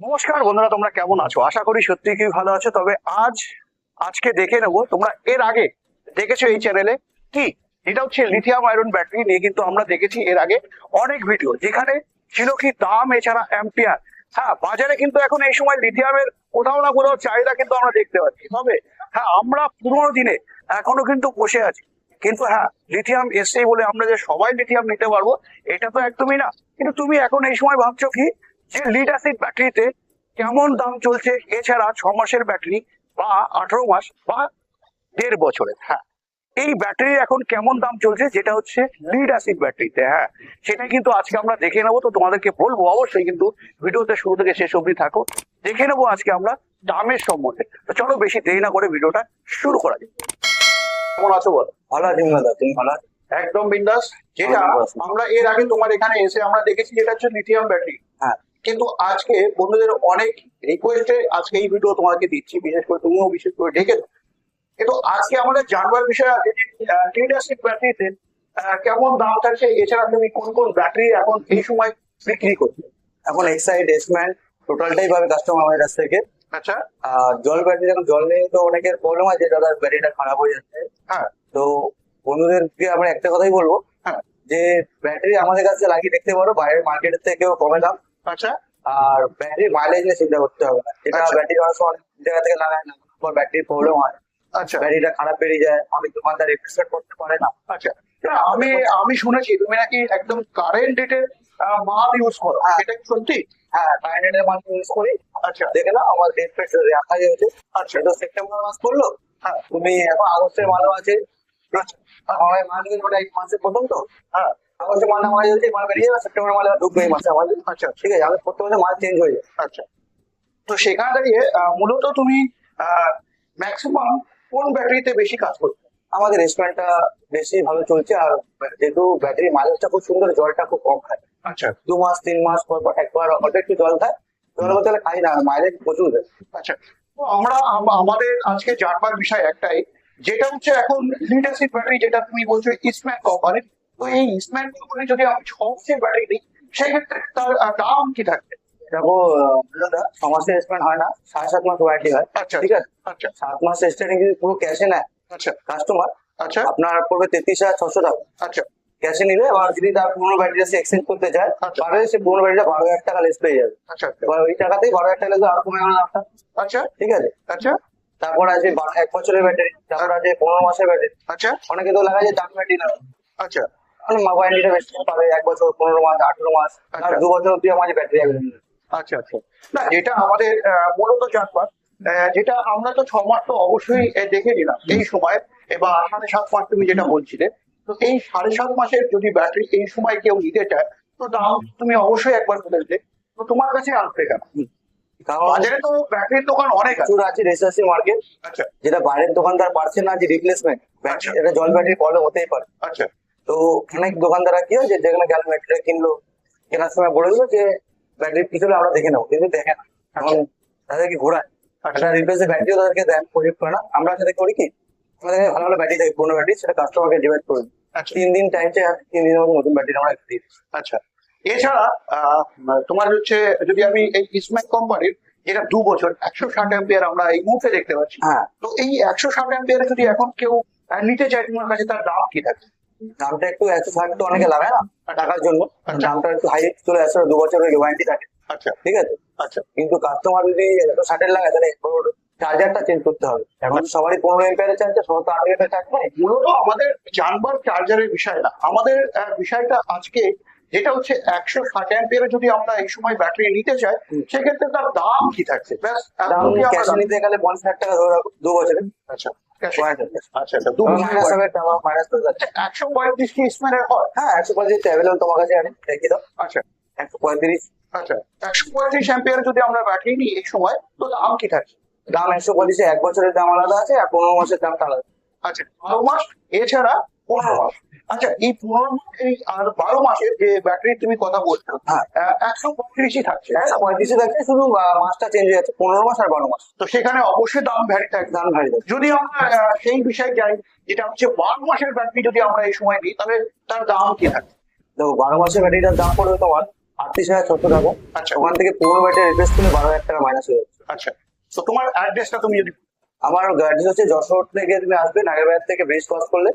নমস্কার, বন্ধুরা, তোমরা কেমন আছো? আশা করি সত্যি কি ভালো আছো। তবে আজ, আজকে দেখে নেব, তোমরা এর আগে দেখেছ এই চ্যানেলে কি? এটা হচ্ছে লিথিয়াম আয়রন ব্যাটারি নিয়ে কিন্তু আমরা দেখেছি এর আগে অনেক ভিডিও যেখানে ছিল কি দাম, এছাড়া অ্যাম্পিয়ার হ্যাঁ বাজারে কিন্তু এখন এই সময় লিথিয়ামের কোথাও না কোথাও চাহিদা কিন্তু আমরা দেখতে পাচ্ছি। তবে হ্যাঁ আমরা পুরোনো দিনে এখনও কিন্তু বসে আছি। কিন্তু হ্যাঁ লিথিয়াম এসছেই বলে আমরা যে সবাই লিথিয়াম নিতে পারব, এটা তো একদমই না। কিন্তু তুমি এখন এই সময় ভাবছ কি যে লিড অ্যাসিড ব্যাটারিতে কেমন দাম চলছে এছাড়া ছ মাসের ব্যাটারি বা আঠারো মাস বা দেড় বছরের হ্যাঁ। এই ব্যাটারি এখন কেমন দাম চলছে যেটা হচ্ছে লিড অ্যাসিড ব্যাটারিতে হ্যাঁ। সেটা কিন্তু আজকে আমরা দেখে নেব তো তোমাদেরকে বলব অবশ্যই কিন্তু ভিডিওতে শুরু থেকে শেষ অবধি থাকো। দেখে নেব আজকে আমরা দামের সম্বন্ধে। তো চলো বেশি দেরি না করে ভিডিওটা শুরু করা যাক। কেমন আছো বলো? ভালো আছি তুমি ভালো একদম বিন্দাস। যেটা আমরা এর আগে তোমার এখানে এসে আমরা দেখেছি যেটা হচ্ছে লিথিয়াম ব্যাটারি হ্যাঁ। কিন্তু আজকে বন্ধুদের অনেক রিকোয়েস্টে আজকে এই ভিডিও তোমাকে দিচ্ছি বিশেষ করে তুমিও বিশেষ করে ডেকে। কিন্তু আজকে আমাদের জানবার বিষয় আছে যে লিডারশিপ ব্যাটারিতে কেমন দাম থাকছে এছাড়া তুমি কোন কোন ব্যাটারি এখন এই সময় বিক্রি করছ? এখন এক্সাইড এসম্যান টোটালটাই পাবে কাস্টমার আমাদের কাছ থেকে। আচ্ছা। আর জল ব্যাটারি যখন জল নেই তো অনেকের প্রবলেম আছে দাদা ব্যাটারিটা খারাপ হয়ে যাচ্ছে। হ্যাঁ। তো বন্ধুদেরকে আমরা একটা কথাই বলব হ্যাঁ। যে ব্যাটারি আমাদের কাছে লাগিয়ে দেখতে পারো বাইরের মার্কেটের থেকেও কমে দাম। আচ্ছা। আর ব্যাটারি মাইলেজ নিয়ে চিন্তা করতে হবে না। এটা আচ্ছা। ব্যাটারি অনেক সময় অনেক জায়গা থেকে লাগায় না পর ব্যাটারির প্রবলেম হয় আচ্ছা। ব্যাটারিটা খারাপ বেরিয়ে যায় অনেক দোকানদার রিপ্লেসমেন্ট করতে পারে না। আচ্ছা। আমি আমি শুনেছি তুমি নাকি একদম কারেন্ট ডেটের মাল ইউজ করো। হ্যাঁ। এটা কি সত্যি? হ্যাঁ মাল ইউজ করি। আচ্ছা। দেখে নাও আমার ডেট রাখা আচ্ছা। সেপ্টেম্বর মাস পড়ল। হ্যাঁ। তুমি এখন আগস্টের মালও আছে। আচ্ছা। মাসের প্রথম তো। হ্যাঁ। বেরিয়ে যাবে সেপ্টেম্বর ঢুকবে এই মাসে আমাদের। আচ্ছা। ঠিক আছে আমি প্রত্যেক মাসে চেঞ্জ হয়ে যায় আচ্ছা। তো সেখানে দাঁড়িয়ে আহ, মূলত তুমি ম্যাক্সিমাম কোন ব্যাটারিতে বেশি কাজ করছ? আমাদের রেস্টুরেন্টটা বেশি ভালো চলছে আর যেহেতু ব্যাটারি মাইলেজটা খুব সুন্দর জলটা খুব কম খায়। আচ্ছা। দু মাস তিন মাস পর একবার অল্প একটু জল খায়। জল বলতে খাই না মাইলেজ প্রচুর। দেয় আচ্ছা। তো আমরা আমাদের আজকে জানবার বিষয় একটাই যেটা হচ্ছে এখন লিড অ্যাসিড ব্যাটারি যেটা তুমি বলছো ইসম্যান কোম্পানি এই ইসম্যান কোম্পানি যদি আমি মাসের ব্যাটারি দিই সেক্ষেত্রে তার দাম কি থাকবে? দেখো দাদা ছ মাসের রেস্টুরেন্ট হয় না সাড়ে সাত মাস ওয়ারেন্টি হয় আচ্ছা ঠিক আছে? আচ্ছা। সাত মাস স্টার্টিং যদি পুরো ক্যাশে নেয় আচ্ছা। কাস্টমার আচ্ছা। আপনার পড়বে তেত্রিশ হাজার ছশো টাকা। আচ্ছা। ক্যাশে নিলে এবার যদি তার পুরোনো ব্যাটারি সে এক্সচেঞ্জ করতে চায় আচ্ছা। পারলে সে পুরোনো ব্যাটারিটা বারো হাজার টাকা লেস পেয়ে যাবে। আচ্ছা এবার ওই টাকাতেই বারো হাজার টাকা লেগে আর কমে গেল আপনার। আচ্ছা। ঠিক আছে? আচ্ছা। তারপর আছে এক বছরের ব্যাটারি তারপর আছে পনেরো মাসের ব্যাটারি আচ্ছা। অনেকে তো লাগা যায় দাম ব্যাটারি না আচ্ছা। মানে ওয়ারেন্টিটা বেশি পাবে এক বছর পনেরো মাস আঠেরো মাস আর আচ্ছা। দু বছর অব্দি আমার ব্যাটারি অ্যাভেলেবল আচ্ছা আচ্ছা। না যেটা আমাদের মূলত আহ, যেটা আমরা তো ছ মাস তো অবশ্যই দেখে নিলাম এই সময় এবার সাড়ে সাত মাস তুমি যেটা বলছিলে তো এই সাড়ে সাত মাসের যদি ব্যাটারি এই সময় কেউ নিতে চায় তো দাম তুমি অবশ্যই একবার বলে দিলে। তো তোমার কাছে আসবে কেন? বাজারে তো ব্যাটারির দোকান অনেক প্রচুর আছে রেজিস্ট্রেশন মার্কেট আচ্ছা। যেটা বাইরের দোকানদার পারছে না যে রিপ্লেসমেন্ট আচ্ছা। এটা জল ব্যাটারি প্রবলেম হতেই পারে। আচ্ছা। তো অনেক দোকানদাররা কি হয় যে যেখানে গেল ব্যাটারিটা কিনলো। কেনার সময় বলে দিল যে ব্যাটারি পিছনে আমরা দেখে নেব। কিন্তু দেখে না। এখন তাদেরকে ঘোরায়। আচ্ছা। একটা রিপ্লেসের ব্যাটারিও তাদেরকে দেন প্রজেক্ট করে না। আমরা সাথে করি কি? আমাদের ভালো ভালো ব্যাটারি থাকে পুরোনো ব্যাটারি সেটা কাস্টমারকে ডিভাইড করে দিই। আচ্ছা। তিন দিন টাইম চাই তিন দিনের মধ্যে নতুন ব্যাটারি আমরা দিই। আচ্ছা। এছাড়া আহ, তোমার হচ্ছে যদি আমি এই ইসম্যাক কোম্পানির যেটা দু বছর একশো ষাট অ্যাম্পিয়ার আমরা এই মুহূর্তে দেখতে পাচ্ছি। হ্যাঁ। তো এই একশো ষাট অ্যাম্পিয়ারে যদি এখন কেউ নিতে চায় তোমার কাছে তার দাম কি থাকে? দামটা একটু একশো ষাট তো অনেকে লাগায় না টাকার জন্য। আচ্ছা। দামটা একটু হাই চলে আসে দু বছরের ওয়ারেন্টি থাকে। আচ্ছা। ঠিক আছে? আচ্ছা। কিন্তু কাস্টমার যদি একশো ষাটের লাগায় তাহলে চার্জারটা চেঞ্জ করতে হবে। এখন সবারই পনেরো এম্পিয়ারের চার্জার সবার তো আট এম্পিয়ার চার্জ নেই মূলত আমাদের জানবার চার্জারের বিষয় না। আমাদের বিষয়টা আজকে যেটা হচ্ছে একশো ষাট অ্যাম্পিয়ারে যদি আমরা এই সময় ব্যাটারি নিতে চাই। সেক্ষেত্রে তার দাম কি থাকছে? ব্যাস। নিতে গেলে পঞ্চাশ হাজার টাকা ধরে রাখো দু বছরে। আচ্ছা। আচ্ছা আচ্ছা যাচ্ছে। একশো পঁয়ত্রিশ কি হয়? হ্যাঁ একশো পঁয়ত্রিশ অ্যাভেলেবল তোমার কাছে দেখি দাও। আচ্ছা। একশো পঁয়ত্রিশ। আচ্ছা একশো পঁয়ত্রিশ অ্যাম্পিয়ারে যদি আমরা ব্যাটারি নিই এই সময় তো দাম কি থাকে? দাম একশো পঁয়ত্রিশে এক বছরের দাম আলাদা আছে আর পনেরো মাসের দাম আলাদা। আচ্ছা বারো মাস এছাড়া পনেরো মাস। আচ্ছা এই পনেরো মাস এই আর বারো মাসের যে ব্যাটারি তুমি কথা বলছো হ্যাঁ। একশো পঁয়ত্রিশই থাকছে। একশো পঁয়ত্রিশে থাকছে শুধু মাসটা চেঞ্জ হয়ে যাচ্ছে পনেরো মাস আর বারো মাস। তো সেখানে অবশ্যই দাম ভ্যারি থাকবে দাম ভ্যারি যাচ্ছে যদি আমরা সেই বিষয়ে যাই যেটা হচ্ছে বারো মাসের ব্যাটারি যদি আমরা এই সময় নিই তাহলে তার দাম কি থাকে? দেখো বারো মাসের ব্যাটারিটার দাম পড়বে তোমার আটত্রিশ হাজার ছশো টাকা। আচ্ছা। ওখান থেকে পনেরো ব্যাটারি রিপ্লেস করলে বারো হাজার টাকা মাইনাস হয়ে যাচ্ছে। আচ্ছা। তো তোমার অ্যাড্রেসটা তুমি যদি আমার অ্যাড্রেস হচ্ছে যশোর থেকে তুমি আসবে নাগেরবাজার থেকে ব্রিজ ক্রস করলে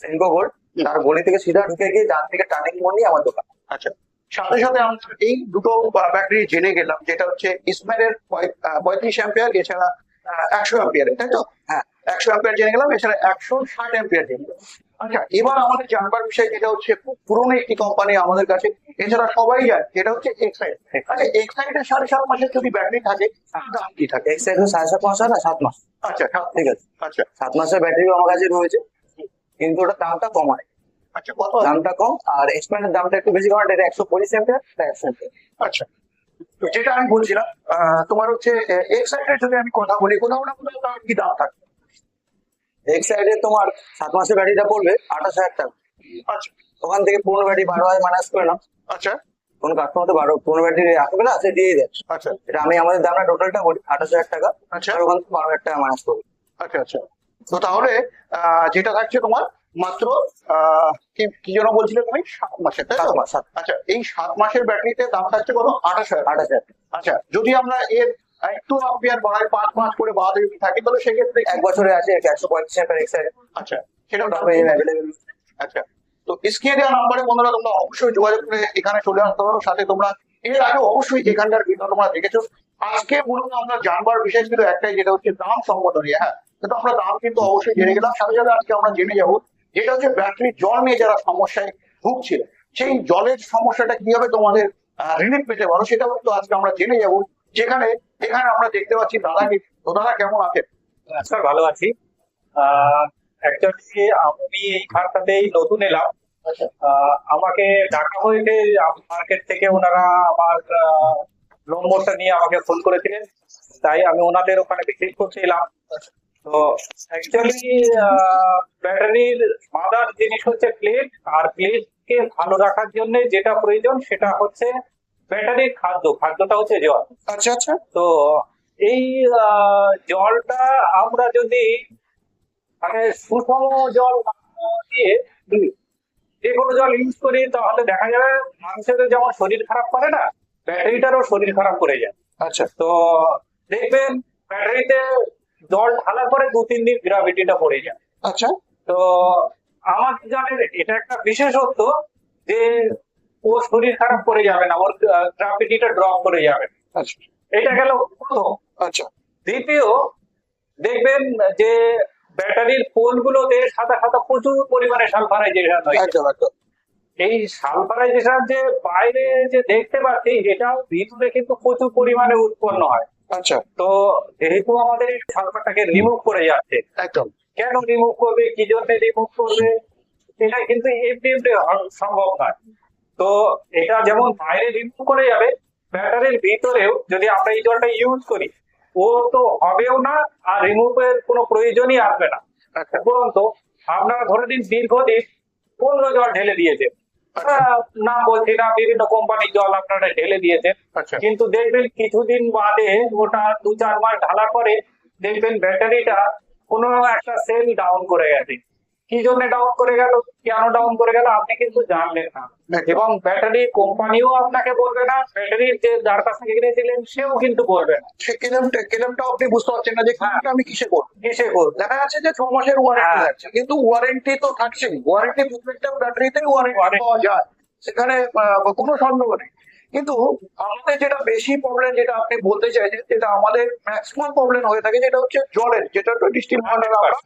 সেনকো গোল্ড। তার গলি থেকে সিধা ঢুকে গিয়ে ডান থেকে টার্নিং মোড় নিয়ে আমার দোকান। আচ্ছা সাথে সাথে আমরা এই দুটো ব্যাটারি জেনে গেলাম যেটা হচ্ছে ইসমাইলের পঁয়ত্রিশ অ্যাম্পিয়ার এছাড়া একশো অ্যাম্পিয়ার তাই তো? হ্যাঁ। একশো অ্যাম্পিয়ার জেনে গেলাম এছাড়া একশো ষাট অ্যাম্পিয়ার জেনে গেলাম। আচ্ছা এবার আমাদের জানবার বিষয় যেটা হচ্ছে খুব পুরনো একটি কোম্পানি আমাদের কাছে এছাড়া সবাই যায় যেটা হচ্ছে এক্সাইড আচ্ছা এক্সাইডের সাড়ে সাত মাসের যদি ব্যাটারি থাকে দাম কি থাকে? এক্স সাইড সাড়ে সাত মাস না সাত মাস। আচ্ছা ঠিক আছে। আচ্ছা। সাত মাসের ব্যাটারিও আমার কাছে রয়েছে কিন্তু ওটার দামটা কম দামটা কম আর এক্সপ্যান্ডের দামটা একটু বেশি কারণ এটা একশো পঁচিশ একশো আচ্ছা তো যেটা আমি বলছিলাম তোমার হচ্ছে এক্সাইডের যদি আমি কথা বলি কোথাও না কোথাও তার কি দাম থাকে এক্স সাইডে তোমার সাত মাসের ব্যাটারিটা পড়বে আঠাশ হাজার টাকা। আচ্ছা। ওখান থেকে পনেরো ব্যাটারি বারো হাজার মাইনাস করে নাও। আচ্ছা। কোন কাস্টমার তো বারো পনেরো ব্যাটারি আসবে না সে দিয়ে দেয় আচ্ছা। এটা আমি আমাদের দামটা টোটালটা বলি আঠাশ হাজার টাকা আচ্ছা। ওখান থেকে বারো হাজার টাকা মাইনাস করবে। আচ্ছা আচ্ছা। তো তাহলে যেটা থাকছে তোমার মাত্র কি যেন বলছিলে তুমি? সাত মাসের তাই তো? আচ্ছা এই সাত মাসের ব্যাটারিতে দাম থাকছে কত? আঠাশ হাজার। আঠাশ হাজার। আচ্ছা যদি আমরা এর একটু বাড়াই পাঁচ মাস করে বাড়াতে যদি থাকে তাহলে সেক্ষেত্রে এক বছরে আছে একশো পঁয়ত্রিশ আচ্ছা সেটাও আচ্ছা তো স্ক্রিনে দেওয়া নাম্বারে বন্ধুরা তোমরা অবশ্যই যোগাযোগ করে এখানে চলে আসতে পারো। সাথে তোমরা এর আগে অবশ্যই এখানকার ভিডিও তোমরা দেখেছ। আজকে মূলত আমরা জানবার বিষয় ছিল একটাই যেটা হচ্ছে দাম সম্মত নিয়ে হ্যাঁ? কিন্তু আমরা দাম কিন্তু অবশ্যই জেনে গেলাম। সাথে সাথে আজকে আমরা জেনে যাব যেটা হচ্ছে ব্যাটারির জল নিয়ে যারা সমস্যায় ভুগছিল। সেই জলের সমস্যাটা কীভাবে তোমাদের রিলিফ পেতে পারো সেটা কিন্তু আজকে আমরা জেনে যাব। যেখানে এখানে আমরা দেখতে পাচ্ছি দাদাকে তো দাদা কেমন আছে নমস্কার ভালো আছি। অ্যাকচুয়ালি আমি এই খাতটাতেই নতুন এলাম। আচ্ছা। আহ, আমাকে ডাকা হয়েছে মার্কেট থেকে ওনারা আমার নম্বরটা নিয়ে আমাকে ফোন করেছিলেন। তাই আমি ওনাদের ওখানে ভিজিট করতে এলাম তো অ্যাকচুয়ালি ব্যাটারির মাদার জিনিস হচ্ছে প্লেট আর প্লেটকে ভালো রাখার জন্য যেটা প্রয়োজন সেটা হচ্ছে ব্যাটারির খাদ্য। খাদ্যটা হচ্ছে জল। আচ্ছা আচ্ছা। তো এই জলটা আমরা যদি মানে সুষম জল দিয়ে যে কোনো জল ইউজ করি তাহলে দেখা যাবে মানুষের যেমন শরীর খারাপ করে না ব্যাটারিটারও শরীর খারাপ করে যায়। আচ্ছা। তো দেখবেন ব্যাটারিতে জল ঢালার পরে দু তিন দিন গ্রাভিটিটা পড়ে যায়। আচ্ছা। তো আমার জানেন এটা একটা বিশেষত্ব যে ও শরীর খারাপ করে যাবে না ওর গ্রাভিটিটা ড্রপ করে যাবে। আচ্ছা। এটা গেল প্রথম। আচ্ছা। দ্বিতীয় দেখবেন যে ব্যাটারির পোলগুলোতে সাদা সাদা প্রচুর পরিমাণে সালফারাইজেশন হয় এই সালফারাইজেশন যে বাইরে যে দেখতে পাচ্ছি এটাও ভিতরে কিন্তু প্রচুর পরিমাণে উৎপন্ন হয়। আচ্ছা তো যেহেতু আমাদের সালফারটাকে রিমুভ করে যাচ্ছে একদম। কেন রিমুভ করবে কি জন্য রিমুভ করবে এটা কিন্তু এমনি এমনি সম্ভব নয়। তো এটা যেমন বাইরে রিমুভ করে যাবে ব্যাটারির ভিতরেও যদি আমরা এই জলটা ইউজ করি ও তো হবেও না আর রিমুভের কোনো প্রয়োজনই আসবে না। আচ্ছা। উপরন্তু আপনারা ধরে দিন দীর্ঘদিন অন্য জল ঢেলে দিয়েছেন। আহ, না বলছি না বিভিন্ন কোম্পানির জল আপনারা ঢেলে দিয়েছেন। আচ্ছা। কিন্তু দেখবেন কিছুদিন বাদে ওটা দু চার মাস ঢালা পরে দেখবেন ব্যাটারিটা কোনো একটা সেল ডাউন করে গেছে। কি জন্য ডাউন করে গেল কেন ডাউন করে গেল আপনি কিন্তু জানলেন না। এবং ব্যাটারি কোম্পানিও আপনাকে বলবে না ব্যাটারি যে যার কাছ থেকে কিনেছিলেন সেও কিন্তু বলবে না। কেলেমটা কেলেমটা আপনি বুঝতে পারছেন না যে কেলেমটা আমি কিসে করব? কিসে করবে? দেখা যাচ্ছে যে ছ মাসের ওয়ারেন্টি হ্যাঁ। থাকছে কিন্তু ওয়ারেন্টি তো থাকছেই। ওয়ারেন্টি প্রত্যেকটা ব্যাটারিতে ওয়ারেন্টি পাওয়া যায়। সেখানে কোনো সন্দেহ নেই। কিন্তু আমাদের যেটা বেশি প্রবলেম যেটা আপনি বলতে চাইছেন যেটা আমাদের ম্যাক্সিমাম প্রবলেম হয়ে থাকে যেটা হচ্ছে জলের যেটা ডিস্টিল ওয়াটার আমরা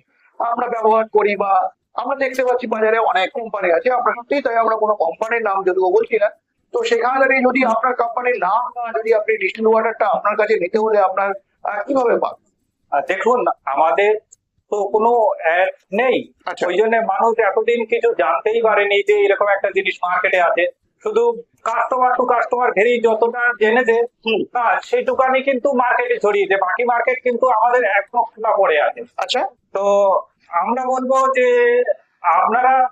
আমরা ব্যবহার করি বা আমরা দেখতে পাচ্ছি বাজারে অনেক কোম্পানি আছে। আমরা সত্যি তাই আমরা কোনো কোম্পানির নাম যদিও বলছি না তো সেখানে দাঁড়িয়ে যদি আপনার কোম্পানির নাম না যদি আপনি ডিস্টিল ওয়াটারটা আপনার কাছে নিতে হলে আপনার কীভাবে আর দেখুন আমাদের তো কোনো অ্যাড নেই। আচ্ছা। ওই জন্য মানুষ এতদিন কিছু জানতেই পারেনি যে এরকম একটা জিনিস মার্কেটে আছে। শুধু কাস্টমার টু কাস্টমার ঘেরেই যতটা জেনেছে হুম। না সেইটুকানি কিন্তু মার্কেটে ছড়িয়েছে বাকি মার্কেট কিন্তু আমাদের এখনও খোলা পড়ে আছে। আচ্ছা। তো আমরা বলব যে আপনারা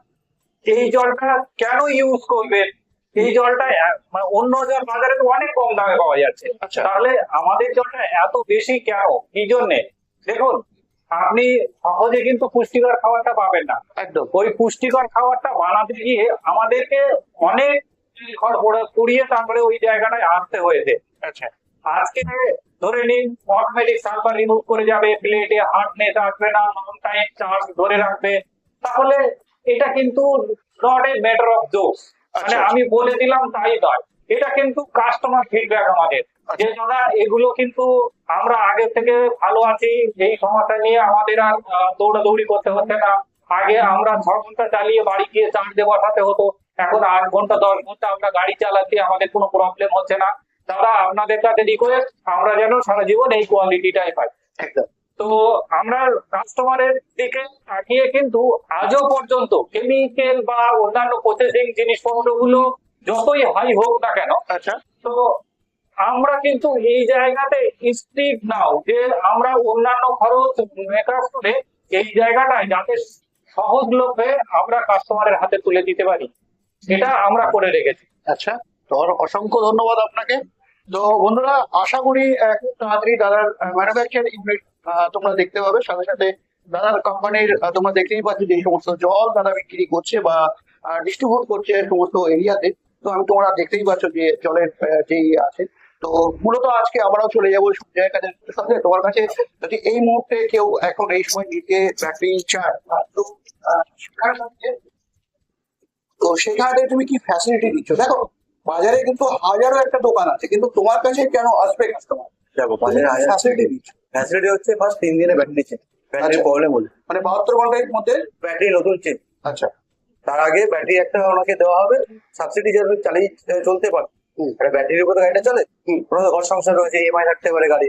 এই জলটা কেন ইউজ করবেন? এই জলটা মানে অন্য জল বাজারে তো অনেক কম দামে পাওয়া যাচ্ছে। আচ্ছা। তাহলে আমাদের জলটা এত বেশি কেন? কি জন্যে? দেখুন আপনি সহজে কিন্তু পুষ্টিকর খাবারটা পাবেন না। একদম। ওই পুষ্টিকর খাবারটা বানাতে গিয়ে আমাদেরকে অনেক ঘর পড়ে পুড়িয়ে তারপরে ওই জায়গাটায় আসতে হয়েছে। আচ্ছা। আজকে ধরে নিন অটোমেটিক সার্ভার রিমুভ করে যাবে প্লেটে হার্ডনেস আসবে না লং টাইম চার্জ ধরে রাখবে। তাহলে এটা কিন্তু নট এ ম্যাটার অফ জোস মানে আচ্ছা। আমি বলে দিলাম তাই নয়। এটা কিন্তু কাস্টমার ফিডব্যাক আমাদের। যে দাদা এগুলো কিন্তু আমরা আগে থেকে ভালো আছি এই সমস্যা নিয়ে আমাদের আর দৌড়াদৌড়ি করতে হচ্ছে না। আগে আমরা ছ ঘণ্টা চালিয়ে বাড়ি গিয়ে চার্জে বসাতে হতো। এখন আট ঘণ্টা দশ ঘণ্টা আমরা গাড়ি চালাচ্ছি আমাদের কোনো প্রবলেম হচ্ছে না। দাদা আপনাদের কাছে রিকোয়েস্ট আমরা যেন সারা জীবন এই কোয়ালিটিটাই পাই। একদম। তো আমরা কাস্টমারের দিকে তাকিয়ে কিন্তু আজও পর্যন্ত কেমিক্যাল বা অন্যান্য প্রসেসিং জিনিসপত্রগুলো যতই হাই হোক না কেন আচ্ছা। তো আমরা কিন্তু এই জায়গাতে স্ট্রিক নাও যে আমরা অন্যান্য খরচ মেকআপ করে এই জায়গাটায় যাতে সহজলভ্যে আমরা কাস্টমারের হাতে তুলে দিতে পারি সেটা আমরা করে রেখেছি। আচ্ছা অসংখ্য ধন্যবাদ আপনাকে। তো বন্ধুরা, আশা করি খুব তাড়াতাড়ি দাদার ম্যানুফ্যাকচার ইউনিট তোমরা দেখতে পাবে। সাথে সাথে দাদার কোম্পানির তোমরা দেখতেই পাচ্ছ যে সমস্ত জল দাদা বিক্রি করছে বা ডিস্ট্রিবিউট করছে সমস্ত এরিয়াতে তো। আমি তোমরা দেখতেই পাচ্ছ যে জলের যে ইয়ে আছে। তো মূলত আজকে আমরাও চলে যাব সঞ্জয় কাজের সাথে। তোমার কাছে যদি এই মুহূর্তে কেউ এখন এই সময় নিতে ব্যাটারি চায় তো সেখানে তুমি কি ফ্যাসিলিটি দিচ্ছ? দেখো বাজারে কিন্তু হাজারো একটা দোকান আছে কিন্তু তোমার কাছে কেন আসবে কাস্টমার দেখো বাজারে ফ্যাসিলিটি দিচ্ছ। ফ্যাসিলিটি হচ্ছে ফার্স্ট তিন দিনে ব্যাটারি চেঞ্জ ব্যাটারি। প্রবলেম হলে। মানে বাহাত্তর ঘণ্টার মধ্যে? ব্যাটারি নতুন চেঞ্জ আচ্ছা। তার আগে ব্যাটারি একটা ওনাকে দেওয়া হবে। সাবসিডি যাতে চালিয়ে চলতে পারে। একটা ব্যাটারির উপর গাড়িটা চলে। ঘর সংসার রয়েছে ইএমআই থাকতে পারে গাড়ি।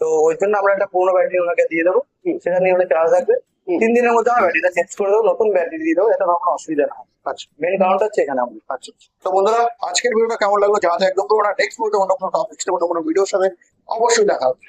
তো ওই জন্য আমরা একটা পুরোনো ব্যাটারি ওনাকে দিয়ে দেবো। সেটা নিয়ে ওনার চার্জ থাকবে। তিন দিনের মধ্যে আমরা ব্যাটারিটা চেঞ্জ করে দেবো, নতুন ব্যাটারি দিয়ে দেবো এটা কোনো অসুবিধা না আচ্ছা মেন কারণটা হচ্ছে এখানে আমাদের। আচ্ছা তো বন্ধুরা, আজকের ভিডিওটা কেমন লাগল জানাতে একদম করব না। নেক্সট ভিডিও অন্য কোনো টপিক্স অন্য কোনো ভিডিওর সাথে অবশ্যই দেখা হবে।